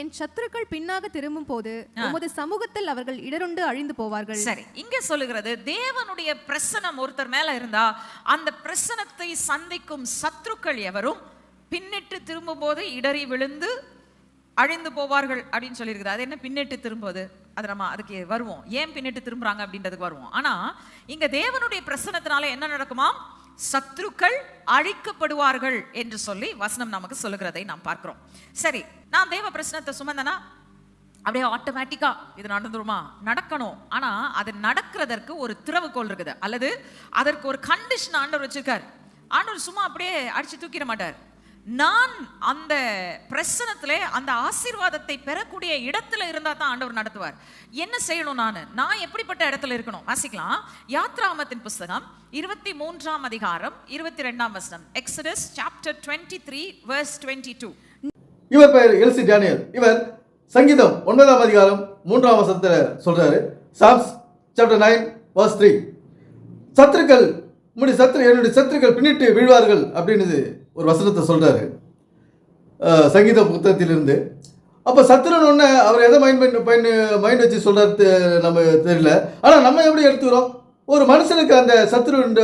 என் சத்துருக்கள் பின்னாக திரும்பும் போது உமது சமூகத்தில் அவர்கள் இடருண்டு அழிந்து போவார்கள். சரி இங்க சொல்லுகிறது தேவனுடைய பிரசனம் ஒருத்தர் மேல இருந்தா அந்த பிரசனத்தை சந்திக்கும் சத்துருக்கள் எவரும் பின்னிட்டு திரும்பும்போது இடறி விழுந்து அழிந்து போவார்கள் அப்படின்னு சொல்லியிருக்குது. அது என்ன பின்னிட்டு திரும்புவது? அது நம்ம அதுக்கு வருவோம். ஏன் பின்னிட்டு திரும்புறாங்க அப்படின்றதுக்கு வருவோம். ஆனா இங்க தேவனுடைய பிரசனத்தினால என்ன நடக்குமாம்? சத்ருக்கள் அழிக்கப்படுவார்கள் என்று சொல்லி வசனம் நமக்கு சொல்லுகிறதை நாம் பார்க்கிறோம். சரி நான் தேவ பிரச்சனத்தை சுமந்தனா? அப்படியே ஆட்டோமேட்டிக்கா இது நடந்துருமா? நடக்கணும். ஆனா அது நடக்கிறதற்கு ஒரு திறவுகோல் இருக்குது. அல்லது அதற்கு ஒரு கண்டிஷன் ஆண்டவர் வச்சிருக்கார். ஆண்டவர் சும்மா அப்படியே அடிச்சு தூக்கிட மாட்டார். நான் அந்த பிரசனத்தில் அந்த ஆசீர்வாதத்தை பெறக்கூடிய இடத்துல இருந்தால் தான் ஆண்டவர் நடத்துவார். என்ன செய்யணும் நான்? நான் எப்படிப்பட்ட இடத்துல இருக்கணும்? வாசிக்கலாம். யாத்ராமத்தின் புஸ்தகம் இருபத்தி மூன்றாம் அதிகாரம் இருபத்தி ரெண்டாம் வசனம். Exodus chapter twenty three verse twenty two இவர் பெயர் எல்சி டேனியல். இவர் சங்கீதம் ஒன்பதாம் அதிகாரம் மூன்றாம் வசனத்தில் சொல்றாரு. Psalms chapter nine verse three சத்துருக்கள் உம்முடைய சத்ரு என்னுடைய சத்துருக்கள் பின்னிட்டு வீழ்வார்கள் அப்படின்னு ஒரு வசனத்தை சொல்றாரு. சங்கீத புத்தகத்திலிருந்து. அப்போ சத்துருன்னு ஒன்று அவர் எதை மைண்ட் பண்ணி பயன் மைண்ட் வச்சு சொல்கிறது நம்ம தெரியல. ஆனால் நம்ம எப்படி எடுத்துக்கிறோம்? ஒரு மனுஷனுக்கு அந்த சத்துருன்ற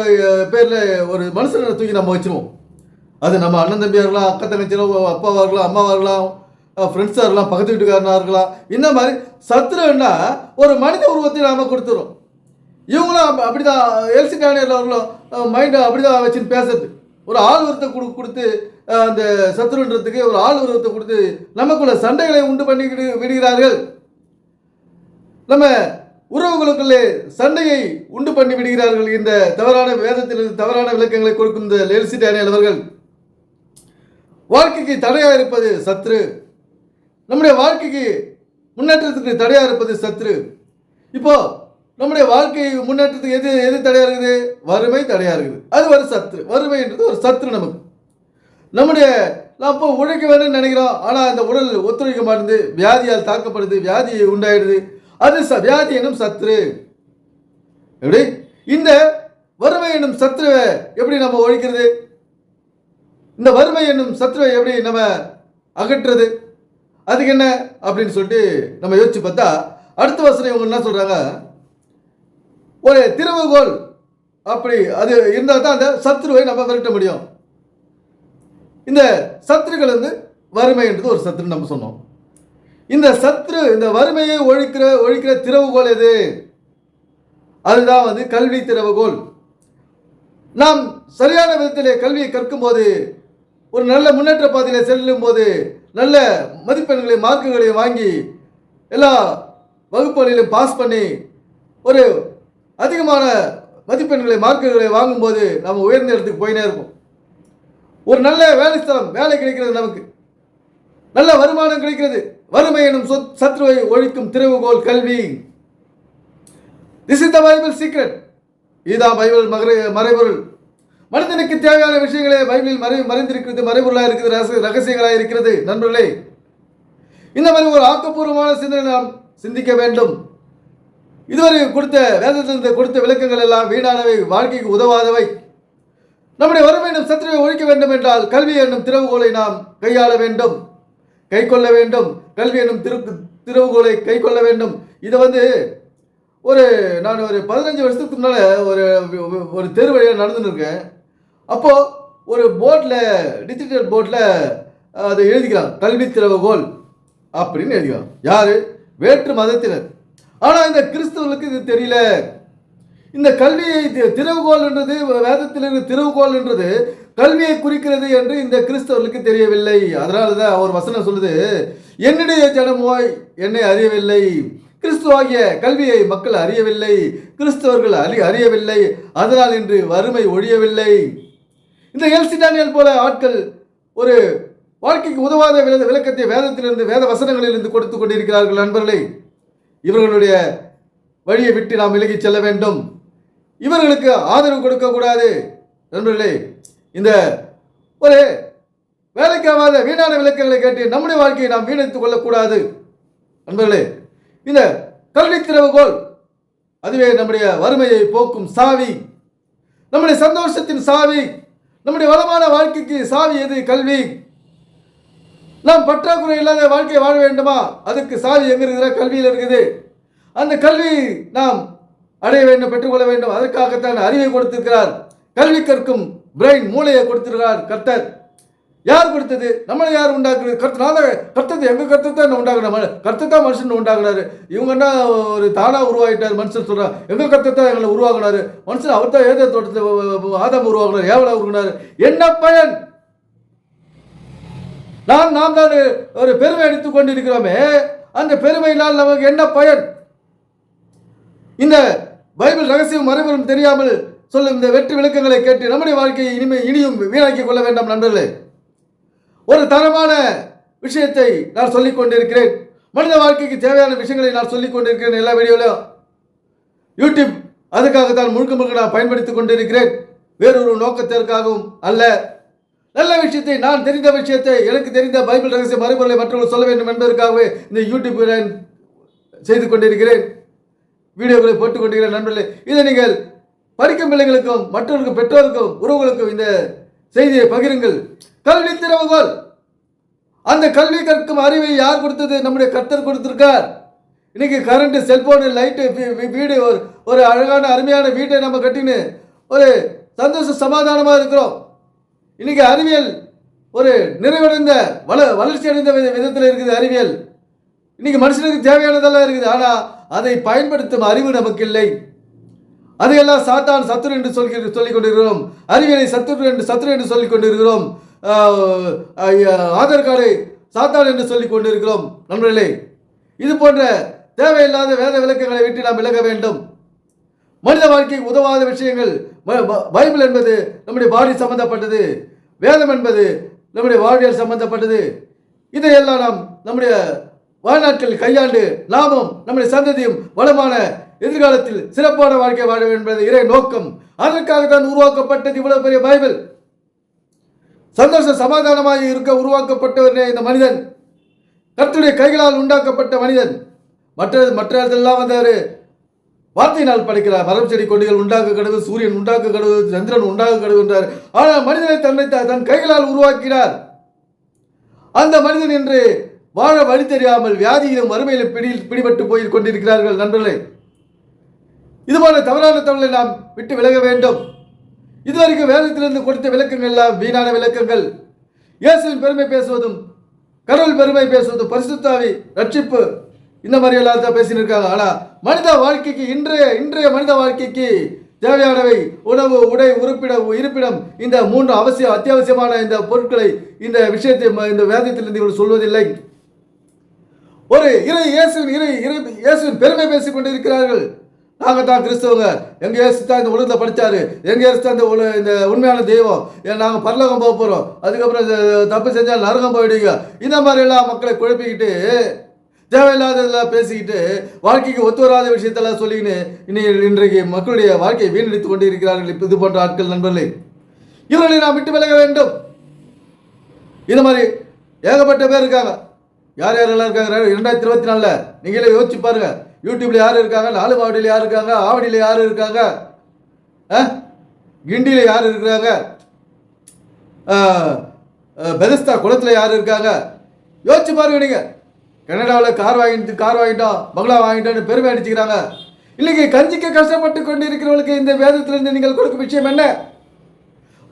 பேரில் ஒரு மனுஷனை தூக்கி நம்ம வச்சிருவோம். அது நம்ம அண்ணன் தம்பியாக இருக்கலாம் அக்கா தங்கச்சியோ அப்பாவாக இருக்கலாம் அம்மாவாக இருக்கலாம் ஃப்ரெண்ட்ஸாக இருக்கலாம் பக்கத்து வீட்டுக்காரனாக இருக்கலாம். இந்த மாதிரி சத்துருன்னா ஒரு மனித உருவத்தை நாம் கொடுத்துரும் இவங்களும் அப்படிதான் எல்சி டானியல் அவர்களும் மைண்டை அப்படிதான் வச்சுன்னு பேசுறது. ஒரு ஆள் உருவத்தை கொடு கொடுத்து அந்த சத்துருன்றதுக்கு ஒரு ஆள் உருவத்தை கொடுத்து நமக்குள்ள சண்டைகளை உண்டு பண்ணி விடுகிறார்கள். நம்ம உறவுகளுக்குள்ளே சண்டையை உண்டு பண்ணி விடுகிறார்கள் இந்த தவறான வேதத்திலிருந்து தவறான விளக்கங்களை கொடுக்கும் இந்த எல்சி டேனியல் அவர்கள். வாழ்க்கைக்கு தடையாக இருப்பது சத்ரு. நம்முடைய வாழ்க்கைக்கு முன்னேற்றத்துக்கு தடையாக இருப்பது சத்ரு. இப்போ நம்முடைய வாழ்க்கை முன்னேற்றத்துக்கு எது எது தடையா இருக்குது? வறுமை தடையா இருக்குது. அது ஒரு சத்து. வறுமைன்றது ஒரு சத்து நமக்கு. நம்முடைய நாம் இப்போ உழைக்க வேணும்னு நினைக்கிறோம். ஆனால் அந்த உடல் ஒத்துழைக்க மாட்டேங்குது. வியாதியால் தாக்கப்படுது. வியாதி உண்டாயிடுது. அது ச வியாதி என்னும் சத்ரு எப்படி? இந்த வறுமை என்னும் சத்ருவை எப்படி நம்ம ஒழிக்கிறது? இந்த வறுமை என்னும் சத்ருவை எப்படி நம்ம அகற்றுறது? அதுக்கு என்ன? அப்படின்னு சொல்லிட்டு நம்ம யோசிச்சு பார்த்தா அடுத்த வசனம் இவங்க என்ன சொல்கிறாங்க ஒரு திருவுகோல். அப்படி அது இருந்தால் தான் அந்த சத்ருவை நம்ம விரட்ட முடியும். இந்த சத்ருகள் வந்து வறுமைன்றது ஒரு சத்ரு நம்ம சொன்னோம். இந்த சத்ரு இந்த வறுமையை ஒழிக்கிற ஒழிக்கிற திறவுகோல் எது? அதுதான் வந்து கல்வி திறவுகோல் நாம் சரியான விதத்திலே கல்வியை கற்கும்போது ஒரு நல்ல முன்னேற்ற பாதையில செல்லும் போது நல்ல மதிப்பெண்களை மார்க்குகளை வாங்கி எல்லா வகுப்புகளிலும் பாஸ் பண்ணி ஒரு அதிகமான மதிப்பெண்களை மார்க்குகளை வாங்கும்போது நம்ம உயர்ந்த இடத்துக்கு போயினே இருப்போம். ஒரு நல்ல வேலை ஸ்தலம் வேலை கிடைக்கிறது நமக்கு. நல்ல வருமானம் கிடைக்கிறது. வறுமை எனும் சொத் சத்ருவை ஒழிக்கும் திறவுகோல் கல்வி. This is the Bible secret இதுதான் பைபிள் மகர மறைபொருள். மனிதனுக்கு தேவையான விஷயங்களே பைபிளில் மறை மறைந்திருக்கிறது மறைபொருளாக இருக்கிறது ரகசிய ரகசியங்களாக இருக்கிறது நண்பர்களே. இந்த மாதிரி ஒரு ஆக்கப்பூர்வமான சிந்தனை நாம் சிந்திக்க வேண்டும். இதுவரை கொடுத்த வேதத்திலிருந்து கொடுத்த விளக்கங்கள் எல்லாம் வீணானவை வாழ்க்கைக்கு உதவாதவை. நம்முடைய வறுமை என்னும் சத்துருவை ஒழிக்க வேண்டும் என்றால் கல்வி என்னும் திறவுகோலை நாம் கையாள வேண்டும். கை கொள்ள வேண்டும். கல்வி என்னும் திரு திறவுகோலை கை கொள்ள வேண்டும். இதை வந்து ஒரு நான் ஒரு பதினஞ்சு வருஷத்துக்கு முன்னால் ஒரு ஒரு தெரு வழியாக நடந்துன்னு இருக்கேன். அப்போது ஒரு போர்டில் டிஜிட்டல் போர்டில் அதை எழுதிக்கலாம். கல்வி திறவுகோல் அப்படின்னு எழுதிக்கலாம். யார்? வேற்று மதத்தினர். ஆனால் இந்த கிறிஸ்தவர்களுக்கு இது தெரியல. இந்த கல்வியை தி- திறவுகோல்ன்றது வேதத்தில் இருக்கிற திறவுகோல்ன்றது கல்வியை குறிக்கிறது என்று இந்த கிறிஸ்தவர்களுக்கு தெரியவில்லை. அதனால தான் அவர் வசனம் சொல்லுது என்னுடைய ஜனமோய் என்னை அறியவில்லை. கிறிஸ்துவாகிய கல்வியை மக்கள் அறியவில்லை. கிறிஸ்தவர்கள் அறி அறியவில்லை. அதனால் இன்று வறுமை ஒழியவில்லை. இந்த எல்சி டேனியல் போல ஆட்கள் ஒரு வாழ்க்கைக்கு உதவாத விள விளக்கத்தை வேதத்திலிருந்து வேத வசனங்களிலிருந்து கொடுத்து கொண்டிருக்கிறார்கள் நண்பர்களே. இவர்களுடைய வழியை விட்டு நாம் விலகிச் செல்ல வேண்டும். இவர்களுக்கு ஆதரவு கொடுக்கக்கூடாது நண்பர்களே இந்த ஒரு வேலைக்காவாத வீணான விளக்கங்களை கேட்டு நம்முடைய வாழ்க்கையை நாம் வீணடித்துக் கொள்ளக்கூடாது. நண்பர்களே இந்த கல்வி திறவுகோல் அதுவே நம்முடைய வறுமையை போக்கும் சாவி. நம்முடைய சந்தோஷத்தின் சாவி நம்முடைய வளமான வாழ்க்கைக்கு சாவி எது? கல்வி. நாம் பற்றாக்குறை இல்லாத வாழ்க்கையை வாழ வேண்டுமா? அதுக்கு சாதி எங்கே இருக்கிற கல்வியில் இருக்குது. அந்த கல்வி நாம் அடைய வேண்டும் பெற்றுக்கொள்ள வேண்டும். அதற்காகத்தான் அறிவை கொடுத்திருக்கிறார். கல்வி கற்கும் பிரெயின் மூளையை கொடுத்திருக்கிறார் கர்த்தர். யார் கொடுத்தது? நம்மளை யார் உண்டாக்குறது? கர்த்தனால கர்த்தத்தை எங்க கர்த்தத்தை தான் உண்டாக்குறாங்க கர்த்தத்தை தான் மனுஷன் உண்டாக்குனாரு இவங்க என்ன ஒரு தானா உருவாகிட்டார்? மனுஷன் சொல்றான் எங்க கர்த்தத்தை எங்களை உருவாக்குனாரு? மனுஷன் அவர் தான் ஏதோ தோட்டத்தை ஆதாம் உருவாக்குனார் ஏவலா உருவாக்குனாரு. என்ன பயன்? நாம் நாம் தான் ஒரு பெருமை அடித்துக் கொண்டிருக்கிறோமே அந்த பெருமையினால் நமக்கு என்ன பயன்? இந்த பைபிள் ரகசியம் மறைபெறும் தெரியாமல் சொல்லும் இந்த வெற்றி விளக்கங்களை கேட்டு நம்முடைய வாழ்க்கையை இனிமே இனியும் வீணாக்கிக் கொள்ள வேண்டாம் நண்பர்களே. ஒரு தரமான விஷயத்தை நான் சொல்லிக் கொண்டிருக்கிறேன். மனித வாழ்க்கைக்கு தேவையான விஷயங்களை நான் சொல்லிக் கொண்டிருக்கிறேன் எல்லா வீடியோலையும். யூடியூப் அதுக்காக தான் முழுக்க முழுக்க நான் பயன்படுத்திக் கொண்டிருக்கிறேன். வேறொரு நோக்கத்திற்காகவும் அல்ல. நல்ல விஷயத்தை நான் தெரிந்த விஷயத்தை எனக்கு தெரிந்த பைபிள் ரகசிய மறுபொருளை மற்றவர்கள் சொல்ல வேண்டும் என்பதற்காகவே இந்த யூடியூப் நான் செய்து கொண்டிருக்கிறேன். வீடியோக்களை போட்டுக் கொண்டிருக்கிற நண்பர்களே. இதை நீங்கள் படிக்கும் பிள்ளைகளுக்கும் மற்றவர்களுக்கும் பெற்றோருக்கும் உறவுகளுக்கும் இந்த செய்தியை பகிருங்கள். கல்வி திறவுகோல். அந்த கல்வி கற்கும் அறிவை யார் கொடுத்தது? நம்முடைய கர்த்தர் கொடுத்திருக்கார். இன்னைக்கு கரண்ட் செல்போனு லைட்டு வீடு ஒரு ஒரு அழகான அருமையான வீட்டை நம்ம கட்டின்னு ஒரு சந்தோஷ சமாதானமாக இருக்கிறோம். இன்னைக்கு அறிவியல் ஒரு நிறைவடைந்த வள வளர்ச்சி அடைந்த வித விதத்தில் இருக்குது அறிவியல். இன்னைக்கு மனுஷனுக்கு தேவையானதெல்லாம் இருக்குது ஆனால் அதை பயன்படுத்தும் அறிவு நமக்கு இல்லை அதையெல்லாம் சாத்தான் சத்துரு என்று சொல்லி சொல்லிக் கொண்டிருக்கிறோம் அறிவியலை சத்துரு என்று சத்துரு என்று சொல்லிக் கொண்டிருக்கிறோம் ஆதார் கார்டை சாத்தான் என்று சொல்லிக் கொண்டிருக்கிறோம் நண்பர்களே இது போன்ற தேவையில்லாத வேத விளக்கங்களை விட்டு நாம் விலக வேண்டும். மனித வாழ்க்கைக்கு உதவாத விஷயங்கள். பைபிள் என்பது நம்முடைய பாடி சம்பந்தப்பட்டது. வேதம் என்பது நம்முடைய வாழ்வியல் சம்பந்தப்பட்டது. இதையெல்லாம் நாம் நம்முடைய வாழ்நாட்களில் கையாண்டு லாபம் நம்முடைய சந்ததியும் வளமான எதிர்காலத்தில் சிறப்பான வாழ்க்கை வாழ வேண்டும் என்பது இறை நோக்கம். அதற்காக தான் உருவாக்கப்பட்டது இவ்வளவு பெரிய பைபிள். சந்தோஷ சமாதானமாக இருக்க உருவாக்கப்பட்டவரே இந்த மனிதன். கர்த்தருடைய கைகளால் உண்டாக்கப்பட்ட மனிதன். மற்ற மற்றதெல்லாம் வந்தவர் வார்த்தையினால் படைக்கிறார். மரம் செடி கொடிகள் உண்டாக்க கடவுள் சூரியன் உண்டாக்க கடவுள் சந்திரன் உண்டாக்க கடவுள் என்றார். ஆனால் மனிதனை தன்னை தன் கைகளால் உருவாக்கினார். அந்த மனிதன் என்று வாழ வழி தெரியாமல் வியாதியிலும் வறுமையிலும் பிடி பிடிபட்டு போய் கொண்டிருக்கிறார்கள் நண்பர்களே. இதுபோல தவறான தமிழை நாம் விட்டு விலக வேண்டும். இதுவரைக்கும் வேதத்திலிருந்து கொடுத்த விளக்கங்கள் எல்லாம் வீணான விளக்கங்கள். இயேசுவின் பெருமை பேசுவதும் கடவுள் பெருமை பேசுவதும் பரிசுத்தாவி ரட்சிப்பு இந்த மாதிரி எல்லாத்தையும் பேசின்னு இருக்காங்க. ஆனா மனித வாழ்க்கைக்கு இன்றைய இன்றைய மனித வாழ்க்கைக்கு தேவையானவை உணவு உடை உறுப்பிடம் இருப்பிடம் இந்த மூன்று அவசியம் அத்தியாவசியமான இந்த பொருட்களை இந்த விஷயத்தை இந்த வேதத்திலிருந்து இவர் சொல்வதில்லை. ஒரு இறை இயேசுவின் இறை இறை இயேசுவின் பெருமை பேசிக் கொண்டிருக்கிறார்கள். நாங்கள் தான் கிறிஸ்தவங்க. எங்கள் இயேசு தான் இந்த உலகத்தை படிச்சாரு. எங்கள் இயேசு தான் இந்த உல இந்த உண்மையான தெய்வம். நாங்கள் நாங்க பரலோகம் போக போகிறோம் அதுக்கப்புறம் தப்பு செஞ்சால் நரகம் போயிடுங்க இந்த மாதிரி எல்லாம் மக்களை குழப்பிக்கிட்டு தேவையில்லாததெல்லாம் பேசிக்கிட்டு வாழ்க்கைக்கு ஒத்து வராத விஷயத்தெல்லாம் சொல்லிக்கின்னு இன்னைக்கு இன்றைக்கு மக்களுடைய வாழ்க்கையை வீணடித்துக் கொண்டு இருக்கிறார்கள் இது போன்ற ஆட்கள் நண்பர்களே. இவர்களை நாம் விட்டு விலக வேண்டும். இது மாதிரி ஏகப்பட்ட பேர் இருக்காங்க. யார் யாரெல்லாம் இருக்காங்க? இரண்டாயிரத்தி இருபத்தி நாலில் நீங்களே யோசிச்சு பாருங்க. யூடியூப்ல யார் இருக்காங்க? நாலு மாவட்டியில் யார் இருக்காங்க? ஆவடியில் யார் இருக்காங்க? ஆ? கிண்டியில் யார் இருக்கிறாங்க? பெதஸ்தா குளத்தில் யார் இருக்காங்க? யோசிச்சு பாருங்க நீங்கள் கனடாவில் கார் வாங்கிட்டு கார் வாங்கிட்டோம் பங்களா வாங்கிட்டோம்னு பெருமை அடிச்சுக்கிறாங்க. இல்லைங்க கஞ்சிக்கு கஷ்டப்பட்டு கொண்டு இருக்கிறவங்களுக்கு இந்த வேதத்திலிருந்து நீங்கள் கொடுக்கும் விஷயம் என்ன?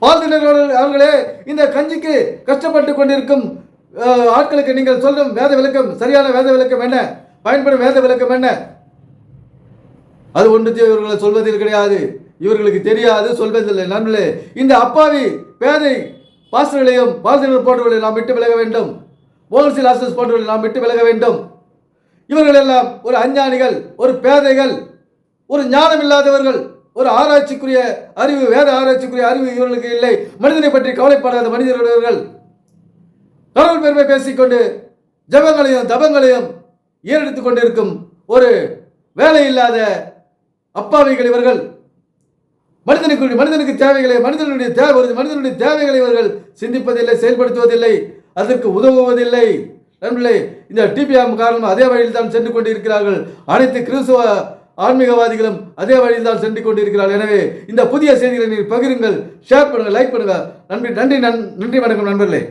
வாழ்ந்தினர்கள் அவர்களே இந்த கஞ்சிக்கு கஷ்டப்பட்டு கொண்டிருக்கும் ஆட்களுக்கு நீங்கள் சொல்லும் வேத விளக்கம் சரியான வேத விளக்கம் என்ன? பயன்படும் வேத விளக்கம் என்ன? அது ஒன்றுத்தையும் இவர்களை சொல்வதில் கிடையாது. இவர்களுக்கு தெரியாது சொல்வதில்லை. நண்பர்களே இந்த அப்பாவி பேதை பாஸ்டர்களையும் பாசங்கள் போன்றவர்களை நாம் விட்டு விலக வேண்டும். மோகன்சி ஆசஸ் போன்றவர்கள் நாம் விட்டு விலக வேண்டும். இவர்கள் எல்லாம் ஒரு அஞ்ஞானிகள் ஒரு பேதைகள் ஒரு ஞானம் இல்லாதவர்கள் ஒரு ஆராய்ச்சிக்குரிய அறிவு வேத ஆராய்ச்சிக்குரிய அறிவு இவர்களுக்கு இல்லை. மனிதனை பற்றி கவலைப்படாத மனிதர்கள் இவர்கள் கடவுள் பெருமை பேசிக்கொண்டு ஜபங்களையும் தபங்களையும் ஈரெடுத்து கொண்டிருக்கும் ஒரு வேலை இல்லாத அப்பாவிகள் இவர்கள். மனிதனுக்கு மனிதனுக்கு தேவைகளை மனிதனுடைய தேவை மனிதனுடைய தேவைகளை இவர்கள் சிந்திப்பதில்லை செயல்படுத்துவதில்லை. அதற்கு உதவுவதில்லை. நண்பர்களே இந்த டிபிஎம் காரணம் அதே வழியில் தான் சென்று கொண்டிருக்கிறார்கள். அனைத்து கிறிஸ்துவ ஆன்மீகவாதிகளும் அதே வழியில் தான் சென்று கொண்டிருக்கிறார்கள். எனவே இந்த புதிய செய்திகளை நீங்கள் பகிருங்கள் ஷேர் பண்ணுங்கள் லைக் பண்ணுங்கள். நன்றி நன்றி நன்- நன்றி வணக்கம் நண்பர்களே.